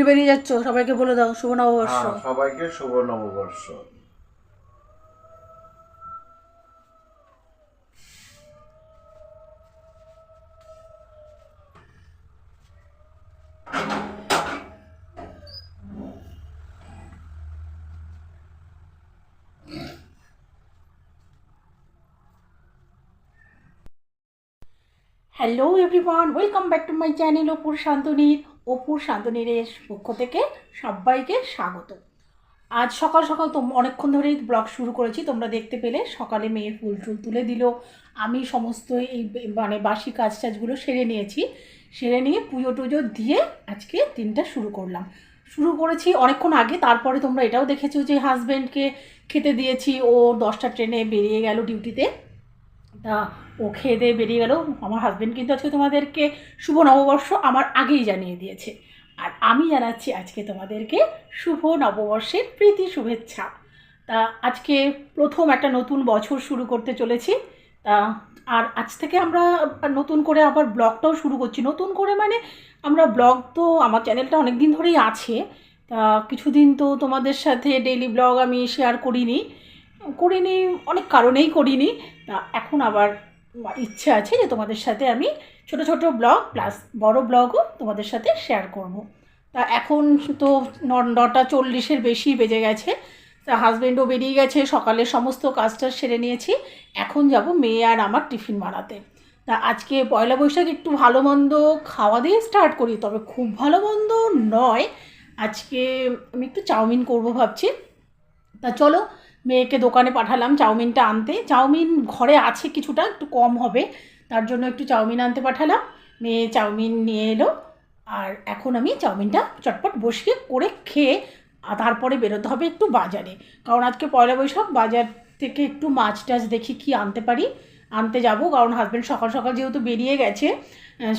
Duty বেরিয়ে যাচ্ছ? সবাইকে বলে দাও শুভ নববর্ষ। হ্যাঁ, সবাইকে শুভ নববর্ষ। Hello everyone welcome back to my channel অপুর শান্তনীর অপুর শান্তনীরের পক্ষ থেকে সবাইকে স্বাগত। আজ সকাল সকাল তো অনেকক্ষণ ধরেই ব্লগ শুরু করেছি, তোমরা দেখতে পেলে সকালে মেয়ের ফুল টুল তুলে দিল। আমি সমস্ত এই মানে বাসি কাজ টাজগুলো সেরে নিয়েছি। সেরে নিয়ে পুজো টুজো দিয়ে আজকে দিনটা শুরু করলাম। শুরু করেছি অনেকক্ষণ আগে, তারপরে তোমরা এটাও দেখেছ যে হাজব্যান্ডকে খেতে দিয়েছি, ও দশটা ট্রেনে বেরিয়ে গেল ডিউটিতে তা ও খেয়ে দিয়ে বেরিয়ে গেল। আমার হাজব্যান্ড কিন্তু আজকে তোমাদেরকে শুভ নববর্ষ আমার আগেই জানিয়ে দিয়েছে। আর আমি জানাচ্ছি আজকে তোমাদেরকে শুভ নববর্ষের প্রীতি শুভেচ্ছা। তা আজকে প্রথম একটা নতুন বছর শুরু করতে চলেছি। তা আর আজ থেকে আমরা নতুন করে আবার ব্লগটাও শুরু করছি। নতুন করে মানে আমরা ব্লগ তো আমার চ্যানেলটা অনেক দিন ধরেই আছে। তা কিছুদিন তো তোমাদের সাথে ডেইলি ব্লগ আমি শেয়ার করিনি। করিনি, অনেক কারণেই করিনি। এখন আবার ইচ্ছে আছে যে তোমাদের সাথে আমি ছোট ছোট ব্লগ প্লাস বড় ব্লগও তোমাদের সাথে শেয়ার করব। তা এখন তো নটা চল্লিশের বেশি বেজে গেছে। তা হাজব্যান্ডও বেরিয়ে গেছে সকালে সমস্ত কাজটা সেরে নিয়েছি। এখন যাব মেয়ে আর আমার টিফিন বানাতে। তা আজকে পয়লা বৈশাখ একটু ভালো মন্দ খাওয়া দিয়ে স্টার্ট করি, তবে খুব ভালো মন্দ নয়। আজকে আমি একটু চাউমিন করব ভাবছি। তা চলো মেয়েকে দোকানে পাঠালাম চাউমিনটা আনতে। চাউমিন ঘরে আছে কিছুটা, একটু কম হবে। তার জন্য একটু চাউমিন আনতে পাঠালাম। মেয়ে চাউমিন নিয়ে এলো। আর এখন আমি চাউমিনটা চটপট বসিয়ে করে খেয়ে, আর তারপরে বেরোতে হবে একটু বাজারে। কারণ আজকে পয়লা বৈশাখ, বাজার থেকে একটু মাছ টাছ দেখি কি আনতে পারি। আনতে যাব, কারণ হাজব্যান্ড সকাল সকাল যেহেতু বেরিয়ে গেছে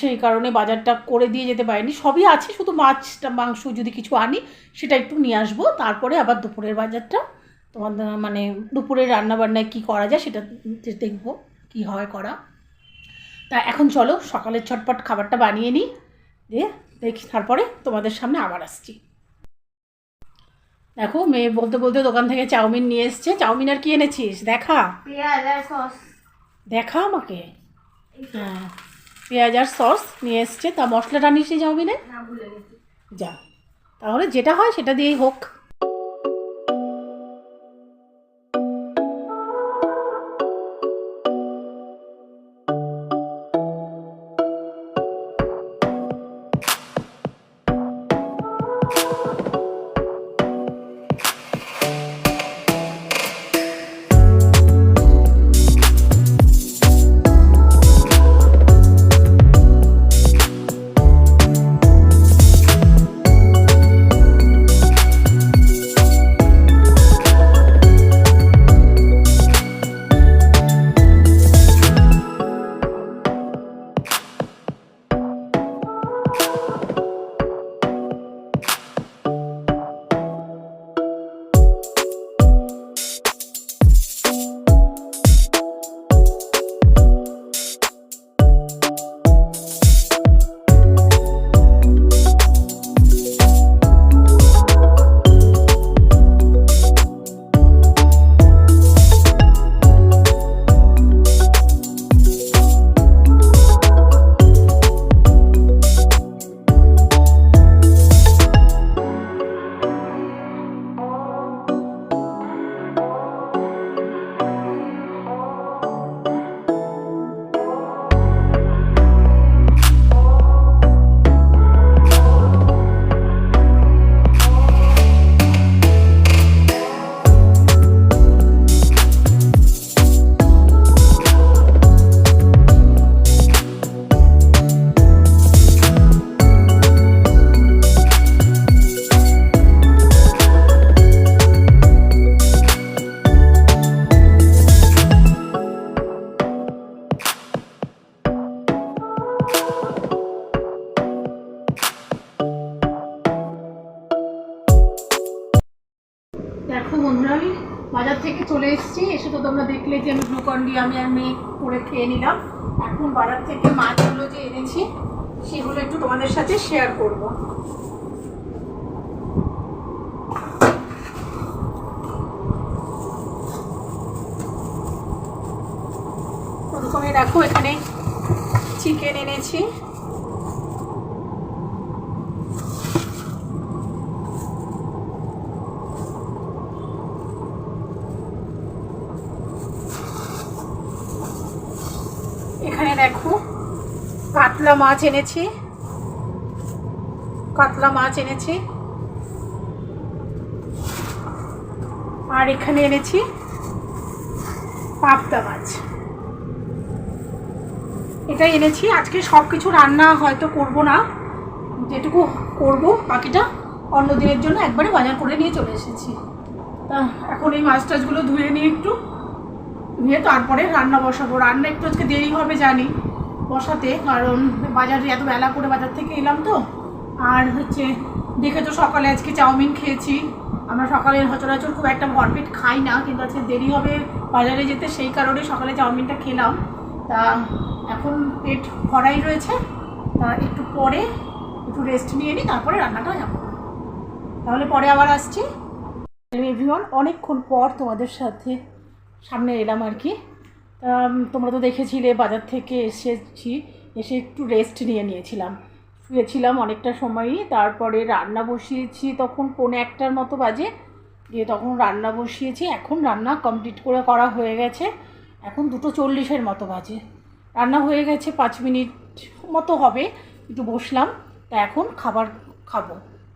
সেই কারণে বাজারটা করে দিয়ে যেতে পারিনি। সবই আছে, শুধু মাছটা মাংস যদি কিছু আনি, সেটা একটু নিয়ে আসব। তারপরে আবার দুপুরের বাজারটা তোমাদের মানে দুপুরে রান্না বান্নায় কী করা যায় সেটা দেখব কি হয় করা। তা এখন চলো সকালের ছটপট খাবারটা বানিয়ে নিই দিয়ে দেখি তারপরে তোমাদের সামনে আবার আসছি। দেখো মেয়ে বলতে বলতে দোকান থেকে চাউমিন নিয়ে এসছে। চাউমিন আর কি এনেছিস? দেখা। দেখা আমাকে? হ্যাঁ পেঁয়াজ আর সস নিয়ে এসছে। তা মশলাটা নিস নি চাউমিনে যা তাহলে যেটা হয় সেটা দিয়েই হোক। দেখো বন্ধুরা, আমি বাজার থেকে চলে এসেছি। এসে তো তোমরা দেখলে যে আমি গ্লুকন্ডি আমি আর মেয়ে করে খেয়ে নিলাম। এখন বাজার থেকে মাছগুলো যে এনেছি, সেগুলো একটু তোমাদের সাথে শেয়ার করব। দেখো এখানে চিকেন এনেছি। কাতলা মাছ এনেছি। কাতলা মাছ এনেছি। আর এখানে এনেছি পাবদা মাছ। এটাই এনেছি। আজকে সব কিছু রান্না হয়তো করব না। যেটুকু করব, বাকিটা অন্য দিনের জন্য একবারে বাজার করে নিয়ে চলে এসেছি। তা, এখন এই মাছ টাছগুলো ধুয়ে নিয়ে একটু, ধুয়ে তারপরে রান্না বসাবো। রান্না একটু আজকে দেরি হবে জানি। বসাতে, কারণ বাজারে এত বেলা করে বাজার থেকে এলাম তো। আর হচ্ছে দেখে তো সকালে আজকে চাউমিন খেয়েছি। আমরা সকালে সচরাচর খুব একটা ভরপেট খাই না, কিন্তু আজকে দেরি হবে বাজারে যেতে, সেই কারণে সকালে চাউমিনটা খেলাম। তা এখন পেট ভরাই রয়েছে। তা একটু পরে একটু রেস্ট নিয়ে নিই, তারপরে রান্নাটা যাব তাহলে পরে আবার আসছি। এভরিওয়ান অনেকক্ষণ পর তোমাদের সাথে সামনে এলাম আর কি। তা তোমরা তো দেখেছিলে, বাজার থেকে এসেছি, এসে একটু রেস্ট নিয়ে নিয়েছিলাম। শুয়েছিলাম অনেকটা সময়ই, তারপরে রান্না বসিয়েছি তখন পৌনে একটার মতো বাজে, দিয়ে তখন রান্না বসিয়েছি, এখন রান্না কমপ্লিট করে করা হয়ে গেছে, এখন দুটো চল্লিশের মতো বাজে। রান্না হয়ে গেছে পাঁচ মিনিট মতো হবে, একটু বসলাম, তা এখন খাবার খাব।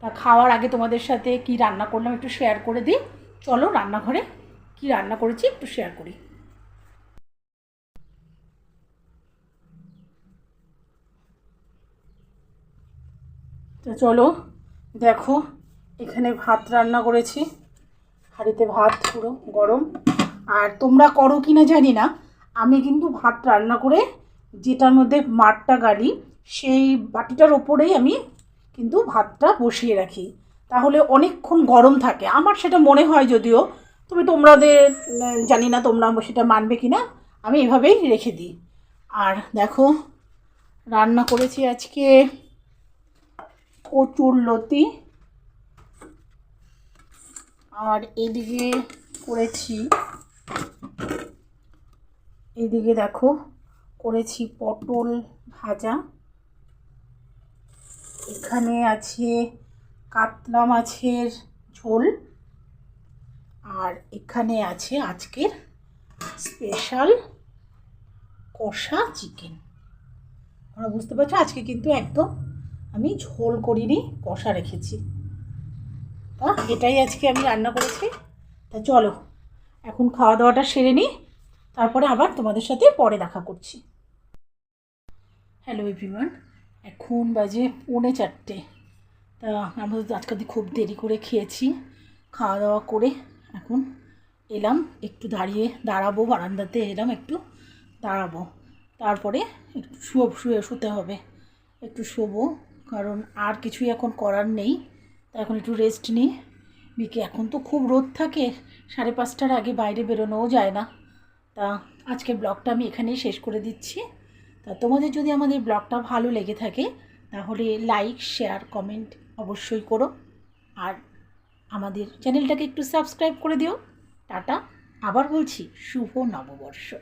তা খাওয়ার আগে তোমাদের সাথে কি রান্না করলাম একটু শেয়ার করে দিই। চলো রান্নাঘরে কি রান্না করেছি একটু শেয়ার করি। তো চলো, দেখো, এখানে ভাত রান্না করেছি। হাঁড়িতে ভাত পুরো গরম। আর তোমরা করো কি না জানি না, আমি কিন্তু ভাত রান্না করে যেটার মধ্যে মাঠটা গালি, সেই বাটিটার ওপরেই আমি কিন্তু ভাতটা বসিয়ে রাখি। তাহলে অনেকক্ষণ গরম থাকে। আমার সেটা মনে হয় যদিও, তবে তোমরাদের জানি না তোমরা সেটা মানবে কি না আমি এভাবেই রেখে দিই। আর দেখো, রান্না করেছি আজকে কচুর লতি। আর এদিকে করেছি, এদিকে দেখো, করেছি পটল ভাজা। এখানে আছে কাতলা মাছের ঝোল। আর এখানে আছে আজকের স্পেশাল কষা চিকেন। তোমরা বুঝতে পারছ? আজকে কিন্তু একদম আমি ঝোল করিনি, কষা রেখেছি। তা এটাই আজকে আমি রান্না করেছি। তা চলো, এখন খাওয়া দাওয়াটা সেরে নিই, তারপরে আবার তোমাদের সাথে পরে দেখা করছি। হ্যালো এভরিওয়ান এখন বাজে পৌনে চারটে। তা আমরা তো আজকে দিয়ে খুব দেরি করে খেয়েছি, খাওয়া দাওয়া করে এখন এলাম, একটু দাঁড়িয়ে দাঁড়াবো, বারান্দাতে এলাম, একটু দাঁড়াবো। তারপরে একটু শুয়ে শুয়ে শুতে হবে, একটু শোবো। কারণ আর কিছুই এখন করার নেই। তা এখন একটু রেস্ট নিই বিকে, এখন তো খুব রোদ থাকে। সাড়ে পাঁচটার আগে বাইরে বেরোনোও যায় না। তা আজকের ব্লগটা আমি এখানেই শেষ করে দিচ্ছি। তা তোমাদের যদি আমাদের ব্লগটা ভালো লেগে থাকে, তাহলে লাইক শেয়ার কমেন্ট অবশ্যই করো। আর আমাদের চ্যানেলটাকে একটু সাবস্ক্রাইব করে দিও। টাটা। আবার বলছি, শুভ নববর্ষ।